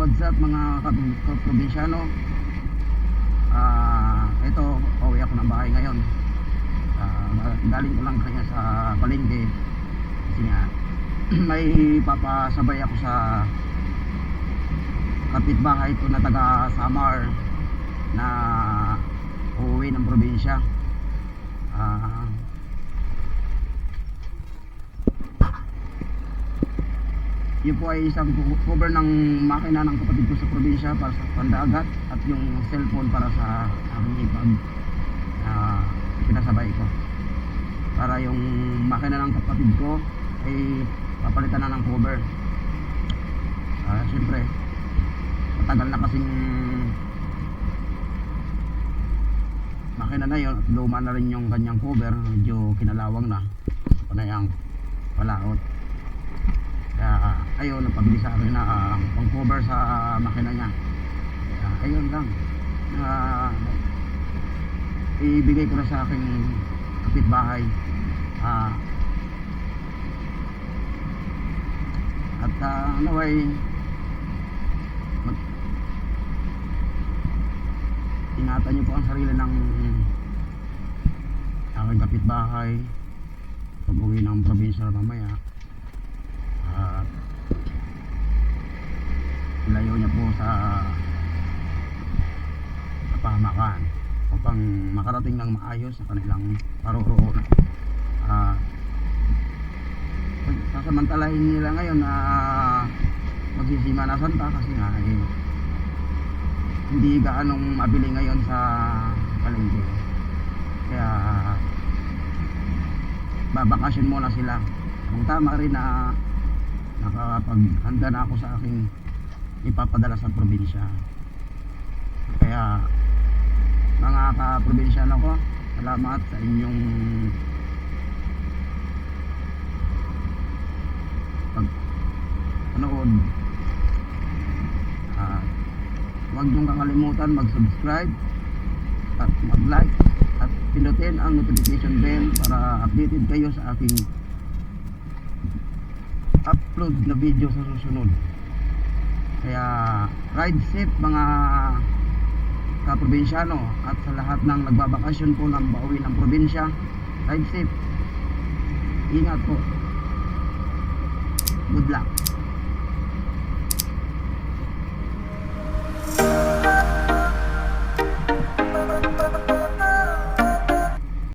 lahat mga kab- kaprobinsyano. Ah, ito, pauwi ako ng bahay ngayon. Ah, galing ko lang kanya sa palengke. Kasi nga, may papasabay ako sa kapitbahay ko na taga Samar na uuwi ng probinsya. Ah, yun po ay isang co- cover ng makina ng kapatid ko sa probinsya para sa pandagat at yung cellphone para sa aking ipag na pinasabay ko. Para yung makina ng kapatid ko ay papalitan na ng cover. Ah syempre matagal na kasing makina na yun luma na rin yung kanyang cover. Medyo kinalawang na. Panayang palaot ayun, napabili sa na ah, pang cover sa makina niya. Kaya ayun lang. Na ibigay ko na sa aking kapitbahay. Ah, at uh, naway mag, ingatan niyo po ang sarili ng aking kapitbahay pag uwi ng probinsya mamaya at ilayo niya po sa kapahamakan upang makarating ng maayos sa kanilang paroroon at sasamantalahin nila ngayon na magsisima na santa kasi nga eh, hindi gaanong mabili ngayon sa palengke. Kaya babakasyon muna sila. Ang tama rin na nakapaghanda na ako sa aking ipapadala sa probinsya. Kaya mga ka-probinsyano ko, salamat sa inyong pag panood. Ah, huwag niyong kakalimutan mag-subscribe at mag-like at pinutin ang notification bell para updated kayo sa aking upload na video sa susunod kaya ride safe mga kaprobinsyano at sa lahat ng nagbabakasyon po ng bawi ng probinsya ride safe. Ingat po. Good luck